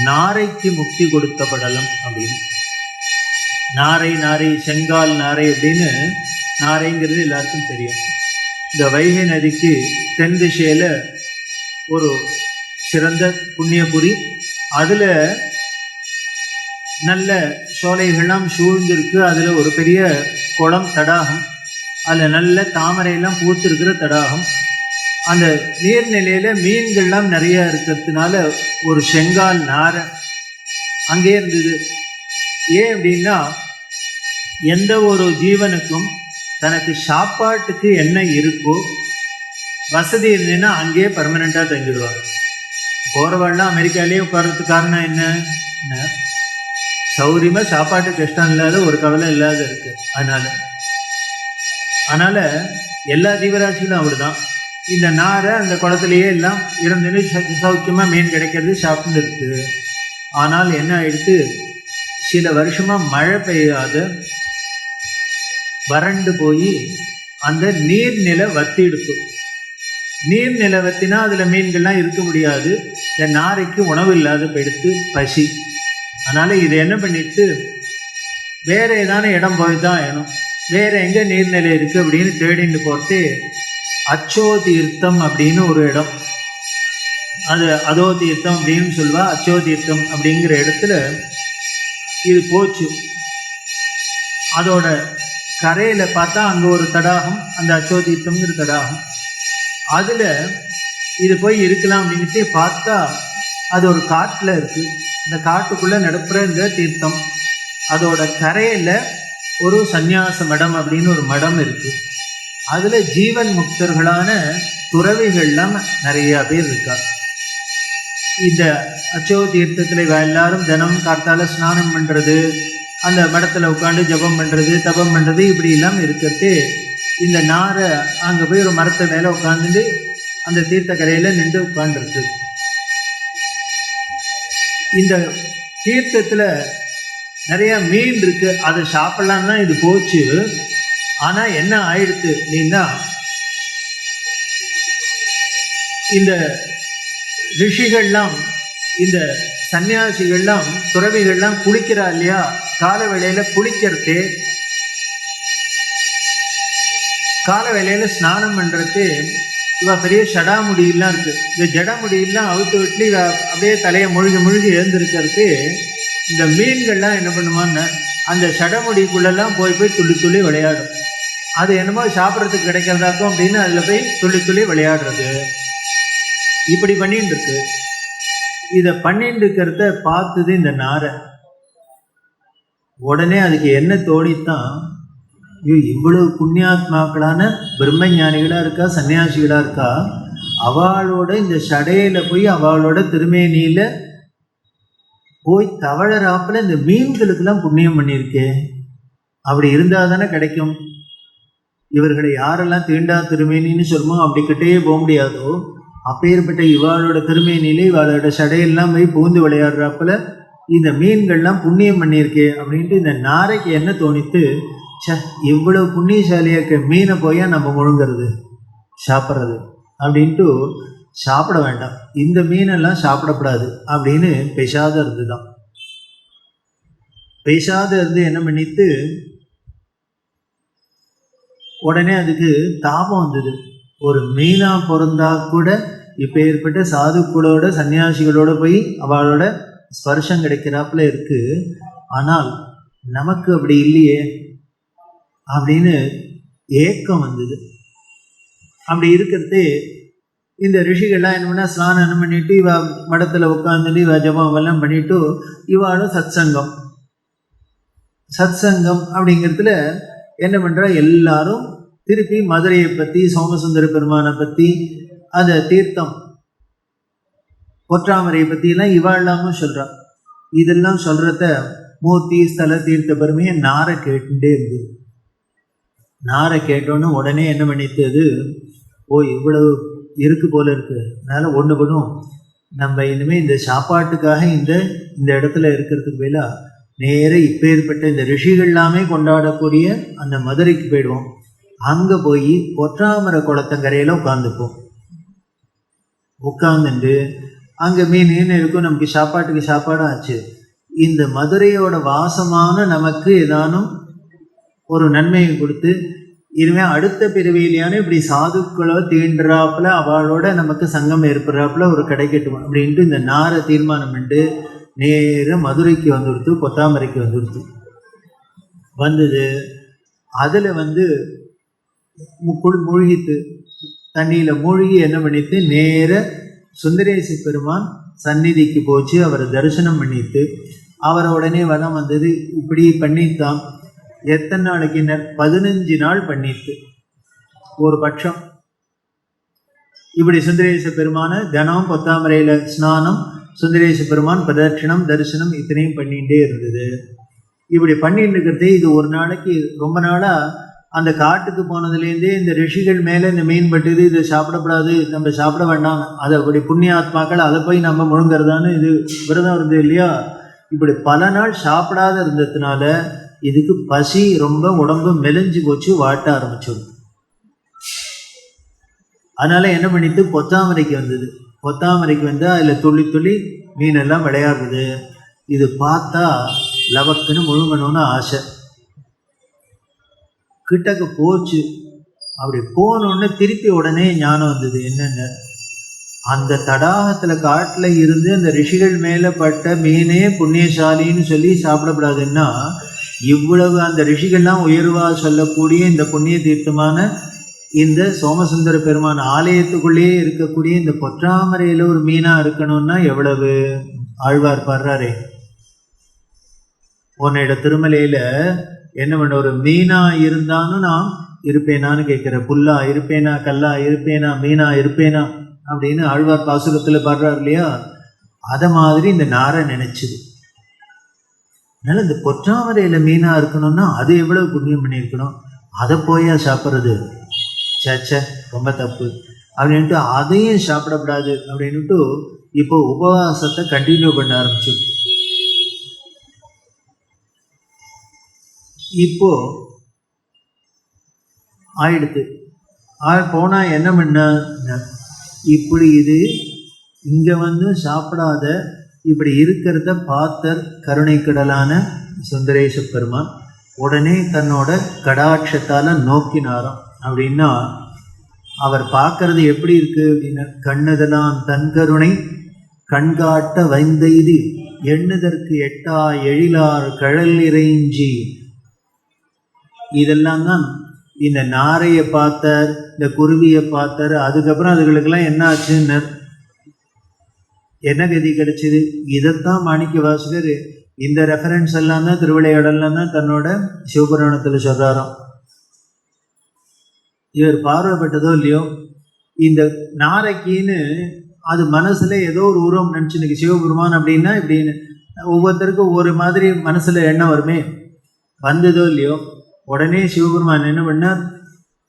நாரைக்கு முக்தி கொடுத்த படலம் அப்படின்னு. நாரை நாரை செங்கால் நாரை அப்படின்னு நாரைங்கிறது எல்லாருக்கும் தெரியும். இந்த வைகை நதிக்கு தென் திசையில் ஒரு சிறந்த புண்ணியபுரி. அதில் நல்ல சோலைகள்லாம் சூழ்ந்திருக்கு. அதில் ஒரு பெரிய குளம் தடாகம். அதில் நல்ல தாமரையெல்லாம் பூத்திருக்கிற தடாகம். அந்த நீர்நிலையில் மீன்கள்லாம் நிறையா இருக்கிறதுனால ஒரு செங்கால் நாரை அங்கே இருந்தது. ஏன் அப்படின்னா எந்த ஒரு ஜீவனுக்கும் தனக்கு சாப்பாட்டுக்கு என்ன இருக்கோ வசதி இருந்ததுன்னா அங்கேயே பர்மனெண்ட்டாக தங்கிடுவார். போகிறவாள்லாம் அமெரிக்காலேயே உட்கார்றதுக்கு காரணம் என்ன? சௌரியமாக சாப்பாட்டு கஷ்டம் இல்லாத ஒரு கவலை இல்லாத இருக்குது அதனால் அதனால் எல்லா ஜீவராசிகளும் அப்படிதான். இந்த நாரை அந்த குளத்திலேயே எல்லாம் இருந்துன்னு சௌ- மீன் கிடைக்கிறது சாப்பிட்டு இருக்குது ஆனால் என்ன ஆயிடுத்து சில வருஷமாக மழை பெய்யாத வறண்டு போய் அந்த நீர்நிலை வத்திடுத்து நீர்நிலை வத்தினா அதில் மீன்கள்லாம் இருக்க முடியாது. இந்த நாரைக்கு உணவு இல்லாத போயிடுத்து பசி. அதனால் இதை என்ன பண்ணிட்டு வேறு ஏதான இடம் போய் தான் வேணும் வேறு எங்கே நீர்நிலை இருக்குது அப்படின்னு தேடிட்டு போட்டு அச்சோ தீர்த்தம் அப்படின்னு ஒரு இடம். அது அதோ தீர்த்தம் அப்படின்னு சொல்லுவா அச்சோ தீர்த்தம் அப்படிங்கிற இடத்துல இது போச்சு. அதோட கரையில் பார்த்தா அங்கே ஒரு தடாகம் அந்த அச்சோ தீர்த்தம்ங்கிற தடாகம். அதில் இது போய் இருக்கலாம் அப்படின்ட்டு பார்த்தா அது ஒரு காட்டில் இருக்குது இந்த காட்டுக்குள்ளே நடப்புற இந்த தீர்த்தம். அதோட கரையில் ஒரு சந்நியாச மடம் அப்படின்னு ஒரு மடம் இருக்குது அதுல ஜீவன் முக்தர்களான துறவிகள்லாம் நிறைய பேர் இருக்கா இந்த அச்சோ தீர்த்தத்தில் இவ எல்லாரும் தினம் கார்த்தால ஸ்நானம் பண்றது அந்த மடத்துல உட்காந்து ஜெபம் பண்றது தபம் பண்றது இப்படி எல்லாம் இருக்கிறது. இந்த நாரை அங்கே போய் ஒரு மரத்து மேலே உட்காந்துட்டு அந்த தீர்த்த கரையில் நின்று உட்காந்துருக்கு இந்த தீர்த்தத்தில் நிறையா மீன் இருக்குது அதை சாப்பிட்லான்னா இது போச்சு. ஆனா என்ன ஆயிடுத்து அப்படின்னா இந்த ரிஷிகள்லாம் இந்த சன்னியாசிகள்லாம் துறவிகள்லாம் குளிக்கிறா இல்லையா? கால வேளையில குளிக்கிறது கால வேளையில ஸ்நானம் பண்றது இவ பெரிய ஷடாமுடியெல்லாம் இருக்கு. இந்த ஜடாமுடியெல்லாம் அவுத்து விட்டு இவ அப்படியே தலையை முழுகி முழுகி எழுந்திருக்கிறது இந்த மீன்கள்லாம் என்ன பண்ணுமான்னு அந்த சடமுடிக்குள்ளெல்லாம் போய் போய் துள்ளி துள்ளி விளையாடும். அது என்னமோ சாப்பிட்றதுக்கு கிடைக்கிறதாக்கும் அப்படின்னு அதில் போய் துள்ளி துள்ளி விளையாடுறது. இப்படி பண்ணிட்டு இருக்கு. இதை பண்ணிட்டு இருக்கிறத பார்த்தது இந்த நாரை. உடனே அதுக்கு என்ன தோணித்தான் ஐயோ இவ்வளவு புண்ணியாத்மாக்களான பிரம்மஞானிகளாக இருக்கா சன்னியாசிகளாக இருக்கா? அவளோட இந்த சடையில் போய் அவளோட திருமேனியில் போய் தவழராப்பில் இந்த மீன்களுக்கெல்லாம் புண்ணியம் பண்ணியிருக்கே. அப்படி இருந்தால் தானே கிடைக்கும். இவர்களை யாரெல்லாம் தீண்டா திருமேனின்னு சொல்லுமோ அப்படி போக முடியாதோ அப்பேற்பட்ட இவாளோட திருமேனிலே இவாளோட சடையெல்லாம் போய் பூந்து விளையாடுறாப்புல இந்த மீன்கள்லாம் புண்ணியம் பண்ணியிருக்கே அப்படின்ட்டு இந்த நாரைக்கு என்ன தோணித்து ச இவ்வளவு புண்ணியசாலியாக்க மீனை போயா நம்ம முழுங்கிறது சாப்பிட்றது அப்படின்ட்டு சாப்பிட வேண்டாம். இந்த மீனெல்லாம் சாப்பிடக்கூடாது அப்படின்னு பேசாத இருந்துதான் பேசாத இருந்து என்ன பண்ணிட்டு உடனே அதுக்கு தாபம் வந்தது. ஒரு மீனா பிறந்தா கூட இப்போ ஏற்பட்ட சாதுக்களோட சன்னியாசிகளோட போய் அவளோட ஸ்பர்ஷம் கிடைக்கிறாப்புல இருக்கு. ஆனால் நமக்கு அப்படி இல்லையே அப்படின்னு ஏக்கம் வந்தது. அப்படி இருக்கிறது இந்த ரிஷிகள்லாம் என்ன ஸ்நானம் பண்ணிட்டு இவ மடத்தில் உட்காந்துட்டு இவ ஜபம் எல்லாம் பண்ணிட்டு இவாளும் சத்சங்கம். சத்சங்கம் அப்படிங்கிறதுல என்ன எல்லாரும் திருப்பி மதுரையை பற்றி சோமசுந்தர பெருமானை பற்றி அந்த தீர்த்தம் பொற்றாமரையை பற்றிலாம் எல்லாம் இவாழ்லாமும் இதெல்லாம் சொல்கிறத மூர்த்தி ஸ்தல தீர்த்த பெருமையை நாரை கேட்டுட்டே இருந்தது நாரை கேட்டோன்னு உடனே என்ன பண்ணித்தது? ஓ இவ்வளவு இருக்கு போல இருக்கு. அதனால ஒன்று பண்ணும் நம்ம இனிமே இந்த சாப்பாட்டுக்காக இந்த இந்த இடத்துல இருக்கிறதுக்கு பதிலாக நேர இப்பேற்பட்ட இந்த ரிஷிகள் எல்லாமே கொண்டாடக்கூடிய அந்த மதுரைக்கு போயிடுவோம். அங்கே போய் பொற்றாமரை குளத்தங்கரையில் உட்காந்துப்போம் உட்காந்துட்டு அங்கே மீன் மீன் இருக்கும்? நமக்கு சாப்பாட்டுக்கு சாப்பாடும் ஆச்சு. இந்த மதுரையோட வாசமான நமக்கு ஏதானும் ஒரு நன்மையை கொடுத்து இனிமேல் அடுத்த பிறவியிலையான இப்படி சாதுக்களோ தீண்டுறாப்புல அவளோட நமக்கு சங்கம் ஏற்படுறாப்புல ஒரு கிடைக்கட்டும் அப்படின்ட்டு இந்த நாரை தீர்மானம் பண்ணிட்டு நேர மதுரைக்கு வந்துடுத்து கொத்தாமரைக்கு வந்துடுத்து. வந்தது அதில் வந்து மு- மூழ்கித்து தண்ணியில் மூழ்கி என்ன பண்ணிட்டு நேர சுந்தரேச பெருமான் சந்நிதிக்கு போச்சு அவரை தரிசனம் பண்ணிட்டு அவரை உடனே வதம் வந்தது இப்படி பண்ணித்தான். எத்தனை நாளைக்கு பதினஞ்சு நாள் பண்ணிட்டு ஒரு பட்சம். இப்படி சுந்தரேச பெருமான தினம் கொத்தாமரையில் ஸ்நானம் சுந்தரேச பெருமான் பிரதட்சிணம் தரிசனம் இத்தனையும் பண்ணிகிட்டே இருந்தது. இப்படி பண்ணிட்டு இருக்கிறதே இது ஒரு நாளைக்கு ரொம்ப நாளாக அந்த காட்டுக்கு போனதுலேருந்தே இந்த ரிஷிகள் மேலே இந்த மீன் பட்டுது இதை சாப்பிடக்கூடாது நம்ம சாப்பிட வேண்டாம். அதை அப்படி புண்ணிய ஆத்மாக்கள் அதை போய் நம்ம முழுங்குறதான்னு இது விரதம் இருந்தது இல்லையா? இப்படி பல நாள் சாப்பிடாத இருந்ததுனால இதுக்கு பசி ரொம்ப உடம்பு மெலிஞ்சு போச்சு வாட்ட ஆரம்பிச்சோம் அதனால் என்ன பண்ணிட்டு பொத்தாமரைக்கு வந்தது. பொத்தாமரைக்கு வந்து அதில் துள்ளி துள்ளி மீனெல்லாம் விளையாடுறது. இது பார்த்தா லவக்குன்னு முழுங்கணும்னு ஆசை. கிட்டக்க போச்சு. அப்படி போனோடனே திருப்பி உடனே ஞானம் வந்தது. என்னென்ன? அந்த தடாகத்தில் காட்டில் இருந்து அந்த ரிஷிகள் மேலே பட்ட மீனே புண்ணியசாலின்னு சொல்லி சாப்பிடப்படாதுன்னா இவ்வளவு அந்த ரிஷிகள்லாம் உயர்வாக சொல்லக்கூடிய இந்த புண்ணிய தீர்த்தமான இந்த சோமசுந்தர பெருமான் ஆலயத்துக்குள்ளேயே இருக்கக்கூடிய இந்த பொற்றாமரையில் ஒரு மீனாக இருக்கணும்னா எவ்வளவு? ஆழ்வார் பாடுறாரே. உன்னோட திருமலையில் என்ன பண்ண ஒரு மீனா இருந்தாலும் நான் இருப்பேனான்னு கேட்குற. புல்லா இருப்பேனா கல்லா இருப்பேனா மீனா இருப்பேனா அப்படின்னு ஆழ்வார் பாசுகத்தில் பாடுறார் இல்லையா? அதை மாதிரி இந்த நாரை நினைச்சுது. அதனால இந்த பொற்றாமரையில் மீனாக இருக்கணும்னா அது எவ்வளவு புண்ணியம் பண்ணியிருக்கணும்? அதை போயா சாப்பிட்றது. சேச்ச ரொம்ப தப்பு. அப்படின்ட்டு அதையும் சாப்பிடக்கூடாது அப்படின்னுட்டு இப்போ உபவாசத்தை கண்டினியூ பண்ண ஆரம்பிச்சிருக்கு இப்போ ஆயிடுது. ஆ போனால் என்ன பண்ண? இப்படி இது இங்கே வந்து சாப்பிடாத இப்படி இருக்கிறத பார்த்தர் கருணைக்கடலான சுந்தரேச பெருமான். உடனே தன்னோட கடாட்சத்தால் நோக்கினாராம். அப்படின்னா அவர் பார்க்கறது எப்படி இருக்கு அப்படின்னா கண்ணதெல்லாம் தன் கருணை கண்காட்ட வைந்தெய்தி எண்ணுதற்கு எட்டா எழிலார் கழல் இறைஞ்சி இதெல்லாம் தான் இந்த நாரையை பார்த்தார் இந்த குருவியை பார்த்தார் அதுக்கப்புறம் அதுகளுக்கெல்லாம் என்ன ஆச்சுன்னு என்ன கதி கிடைச்சிது? இதைத்தான் மாணிக்க வாசகர் இந்த ரெஃபரன்ஸ் எல்லாம் தான் திருவிளையாடலாம் தான் தன்னோட சிவபுராணத்தில் சொல்கிறாராம் இவர் பார்வைப்பட்டதோ இல்லையோ இந்த நாரைக்கின்னு அது மனசுல ஏதோ ஒரு உருவம் நினச்சினுக்கு சிவபெருமான் அப்படின்னா இப்படின்னு ஒவ்வொருத்தருக்கும் ஒவ்வொரு மாதிரி மனசுல எண்ணம் வருமே. வந்ததோ இல்லையோ உடனே சிவபெருமான் என்ன பண்ணார்?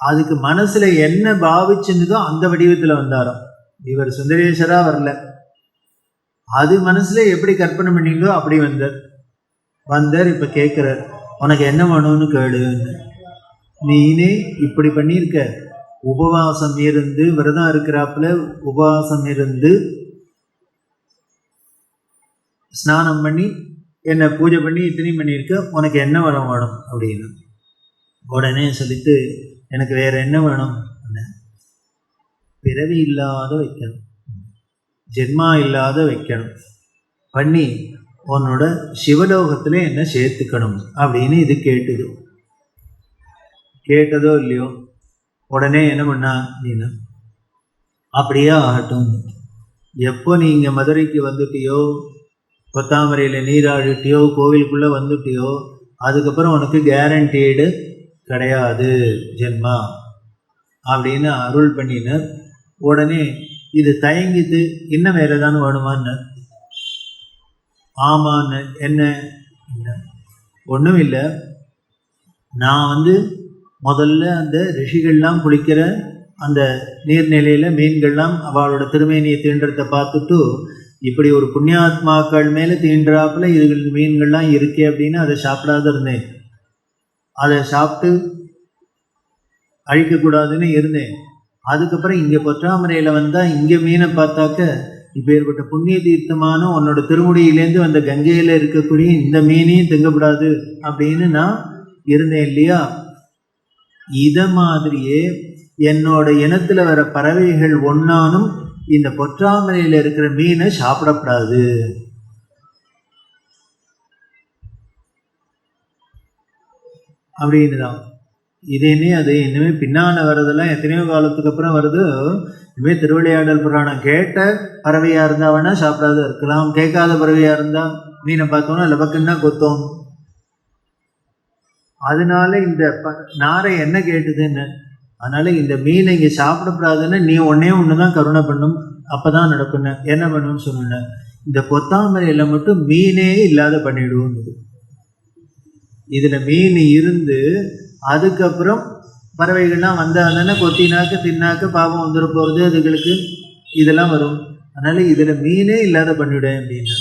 அதுக்கு மனசுல என்ன பாவிச்சுன்னதோ அந்த வடிவத்துல வந்தாராம். இவர் சுந்தரேஸ்வரா வரல. அது மனசுல எப்படி கற்பனை பண்ணீங்களோ அப்படி வந்தார். வந்தார் இப்ப கேட்குறார் உனக்கு என்ன வேணும்னு கேளுன்னு நீனே இப்படி பண்ணியிருக்க. உபவாசம் இருந்து விரதம் இருக்கிறாப்புல உபவாசம் இருந்து ஸ்நானம் பண்ணி என்னை பூஜை பண்ணி இத்தனையும் பண்ணியிருக்க உனக்கு என்ன வரம் வேணும் அப்படின்னு. உடனே சொல்லிட்டு எனக்கு வேற என்ன வேணும்? பிறவி இல்லாத வைக்கணும். ஜென்மா இல்லாத வைக்கணும். பண்ணி உன்னோட சிவலோகத்தில் என்ன சேர்த்துக்கணும் அப்படின்னு இது கேட்டுது. கேட்டதோ இல்லையோ உடனே என்ன பண்ணா நீனு? அப்படியே ஆகட்டும். எப்போ நீங்கள் மதுரைக்கு வந்துட்டியோ கொத்தாமரையில் நீராடிட்டியோ கோவிலுக்குள்ளே வந்துட்டியோ அதுக்கப்புறம் உனக்கு கேரண்டீடு கிடையாது ஜென்மா. அப்படின்னு அருள் பண்ணினர். உடனே இது தயங்கிட்டு இன்னும் வேறு ஏதாவது வேணுமான்னு? ஆமான்னு என்ன? ஒன்றும் இல்லை நான் வந்து முதல்ல அந்த ரிஷிகள்லாம் குளிக்கிற அந்த நீர்நிலையில் மீன்கள்லாம் அவளோட திருமேனியை தீண்டுறதை பார்த்துட்டு இப்படி ஒரு புண்ணியாத்மாக்கள் மேலே தீண்டுறாப்புல இதுகள் மீன்கள்லாம் இருக்கே அப்படின்னு அதை சாப்பிடாத இருந்தேன். அதை சாப்பிட்டு அழிக்கக்கூடாதுன்னு இருந்தேன். அதுக்கப்புறம் இங்கே பொற்றாமரையில் வந்தால் இங்கே மீனை பார்த்தாக்க இப்பேற்பட்ட புண்ணிய தீர்த்தமான உன்னோட திருமுடியிலேருந்து வந்த கங்கையில் இருக்கக்கூடிய இந்த மீனையும் திங்கப்படாது அப்படின்னு நான் இருந்தேன் இல்லையா? இதை மாதிரியே என்னோட இனத்துல வர பறவைகள் ஒன்னானும் இந்த பொற்றாமலையில் இருக்கிற மீனை சாப்பிடக்கூடாது. அப்படின்னு தான் இதேனே அது இனிமே பின்னால வர்றதெல்லாம் எத்தனையோ காலத்துக்கு அப்புறம் வருது. இனிமேல் திருவிளையாடல் புராணம் கேட்ட பறவையாக இருந்தால் வேணால் சாப்பிடாத இருக்கலாம். கேட்காத பறவையாக இருந்தால் மீனை பார்த்தோம்னா லபக்குன்னா கொத்தோம். அதனால இந்த ப- நாரை என்ன கேட்டுதுன்னு அதனால இந்த மீனை இங்கே சாப்பிடக்கூடாதுன்னு நீ ஒன்னே ஒன்று தான் கருணை பண்ணும் அப்போ தான் நடக்குன்னு என்ன பண்ணுன்னு சொன்ன இந்த கொத்தாமரையில் மட்டும் மீனே இல்லாத பண்ணிடுவோம் இதில் மீன் இருந்து அதுக்கப்புறம் பறவைகள்லாம் வந்தாங்கன்னா கொத்தினாக்க தின்னாக்க பாவம் வந்துட போகிறது அதுகளுக்கு? இதெல்லாம் வரும். அதனால் இதில் மீனே இல்லாத பண்ணிவிடேன் அப்படின்னு.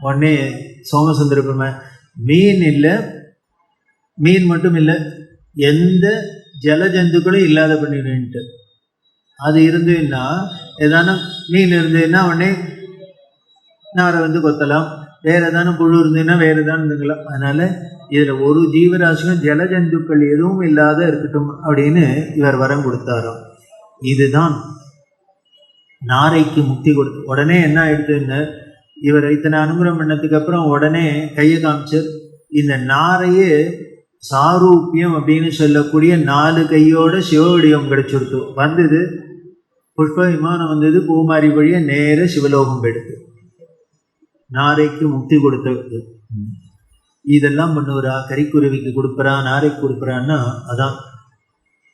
உடனே சோமசுந்தர மீன் இல்லை மீன் மட்டும் இல்லை எந்த ஜல ஜந்துக்களும் இல்லாத பண்ணிடுன்ட்டு அது இருந்ததுன்னா ஏதானும் மீன் இருந்ததுன்னா உடனே நாரை வந்து கொத்தலாம். வேற ஏதானும் புழு இருந்ததுன்னா வேறு ஏதானும் இருந்துக்கலாம். அதனால இதில் ஒரு ஜீவராசியும் ஜலஜந்துக்கள் எதுவும் இல்லாத இருக்கட்டும் அப்படின்னு இவர் வரம் கொடுத்தாராம். இதுதான் நாரைக்கு முக்தி கொடுத்து உடனே என்ன ஆயிடுதுன்னு இவர் இத்தனை அனுகிரகம் பண்ணதுக்கு அப்புறம் உடனே கையை காமிச்சார். இந்த நாரையே சாரூபியம் அப்படின்னு சொல்லக்கூடிய நாலு கையோட சிவவடிவம் கிடைச்சிருத்து வந்தது புஷ்ப விமானம் வந்தது பூமாரி வழிய நேர சிவலோகம் போயிடுது. நாரைக்கு முக்தி கொடுத்தது. இதெல்லாம் பண்ணுவரா? கரிக்குருவிக்கு கொடுப்பறா? நாரைக்கு கொடுப்பறான்னா அதான்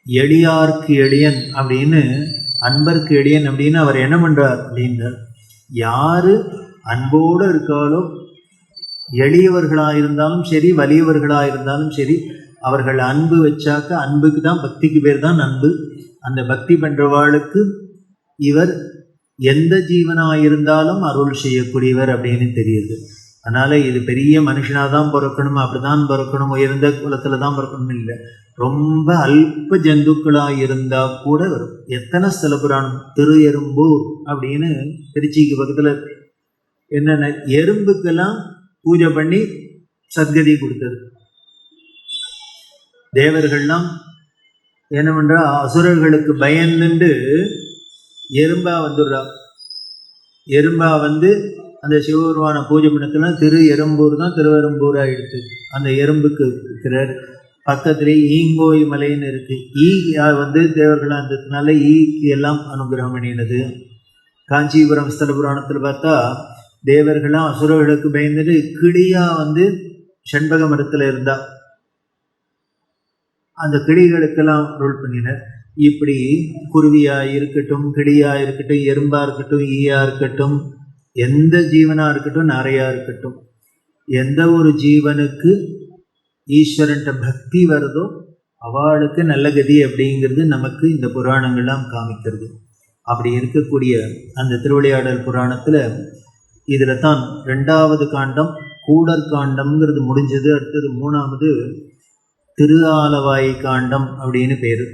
எளியார்க்கு எளியன் அப்படின்னு அன்பர்க்கு எளியன் அப்படின்னு அவர் என்ன பண்றார் அப்படின்னு யாரு அன்போடு இருக்காளோ எளியவர்களாக இருந்தாலும் சரி வலியவர்களாக இருந்தாலும் சரி அவர்கள் அன்பு வச்சாக்க அன்புக்கு தான் பக்திக்கு பேர் தான் அன்பு. அந்த பக்தி பண்ணுறவாளுக்கு இவர் எந்த ஜீவனாக இருந்தாலும் அருள் செய்யக்கூடியவர் அப்படின்னு தெரியுது. அதனால் இது பெரிய மனுஷனாக தான் பிறக்கணும் அப்படிதான் பிறக்கணும் உயர்ந்த குலத்தில் தான் பிறக்கணும் இல்லை. ரொம்ப அல்ப ஜந்துக்களாக இருந்தால் கூட வரும். எத்தனை ஸ்தல புராணம் திரு எறும்பூர் அப்படின்னு திருச்சிக்கு பக்கத்தில் என்னென்ன எறும்புக்கெல்லாம் பூஜை பண்ணி சத்கதி கொடுத்தது. தேவர்கள்லாம் என்ன அசுரர்களுக்கு பயந்துண்டு எறும்பா வந்துடுறா. எறும்பா வந்து அந்த சிவபெருமான பூஜை பண்ணத்துல திரு எறும்பூர் தான் திருவெரும்பூர் ஆகிடுது அந்த எறும்புக்கு இருக்கிறார். பக்கத்திலே ஈங்கோய் மலைன்னு இருக்கு. ஈ வந்து தேவர்களாக இருந்ததுனால ஈக்கு எல்லாம் அனுகிரகம் பண்ணினது. காஞ்சிபுரம் ஸ்தல புராணத்தில் பார்த்தா தேவர்களாம் அசுரர்களுக்கு பயந்துட்டு கிளியா வந்து செண்பக மரத்தில் இருந்தா. அந்த கிளிகளுக்கெல்லாம் ரோல் பண்ணினர். இப்படி குருவியா இருக்கட்டும் கிளியா இருக்கட்டும் எறும்பா இருக்கட்டும் ஈயா இருக்கட்டும் எந்த ஜீவனா இருக்கட்டும் நிறையா இருக்கட்டும். எந்த ஒரு ஜீவனுக்கு ஈஸ்வரன்ட்ட பக்தி வருதோ அவளுக்கு நல்ல கதி அப்படிங்கிறது நமக்கு இந்த புராணங்கள்லாம் காமிக்கிறது. அப்படி இருக்கக்கூடிய அந்த திருவிளையாடல் புராணத்துல இதில் தான் ரெண்டாவது காண்டம் கூடர் காண்டம்ங்கிறது முடிஞ்சது அடுத்தது மூணாவது திரு ஆலவாய் காண்டம் அப்படின்னு பேர்.